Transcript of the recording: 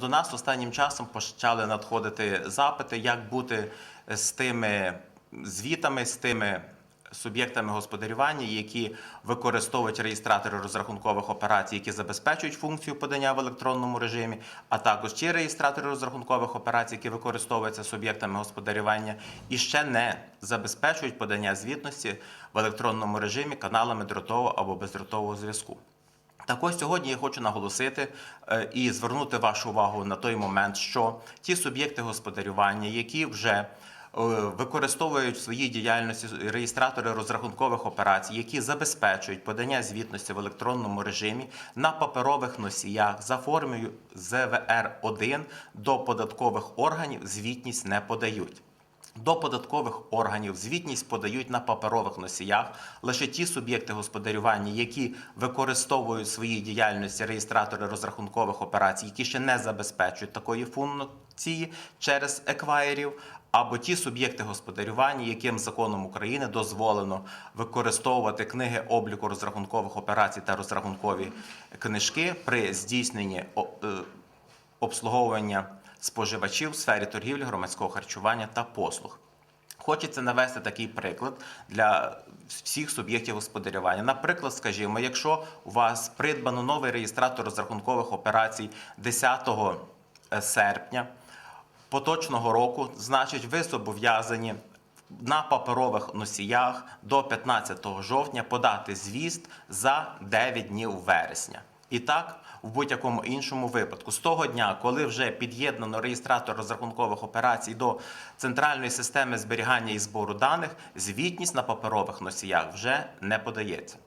До нас останнім часом почали надходити запити, як бути з тими звітами, з тими суб'єктами господарювання, які використовують реєстратори розрахункових операцій, які забезпечують функцію подання в електронному режимі, а також ті реєстратори розрахункових операцій, які використовуються суб'єктами господарювання і ще не забезпечують подання звітності в електронному режимі каналами дротового або бездротового зв'язку. Так ось сьогодні я хочу наголосити е, і звернути вашу увагу на той момент, що ті суб'єкти господарювання, які вже е, використовують в своїй діяльності реєстратори розрахункових операцій, які забезпечують подання звітності в електронному режимі на паперових носіях за формою ЗВР-1 до податкових органів звітність не подають. До податкових органів звітність подають на паперових носіях. Лише ті суб'єкти господарювання, які використовують в своїй діяльності реєстратори розрахункових операцій, які ще не забезпечують такої функції через еквайерів, або ті суб'єкти господарювання, яким законом України дозволено використовувати книги обліку розрахункових операцій та розрахункові книжки при здійсненні е, обслуговування споживачів в сфері торгівлі, громадського харчування та послуг. Хочеться навести такий приклад для всіх суб'єктів господарювання. Наприклад, скажімо, якщо у вас придбано новий реєстратор розрахункових операцій 10 серпня поточного року, значить, ви зобов'язані на паперових носіях до 15 жовтня подати звіст за 9 днів вересня. І так, в будь-якому іншому випадку, з того дня, коли вже під'єднано реєстратор розрахункових операцій до центральної системи зберігання і збору даних, звітність на паперових носіях вже не подається.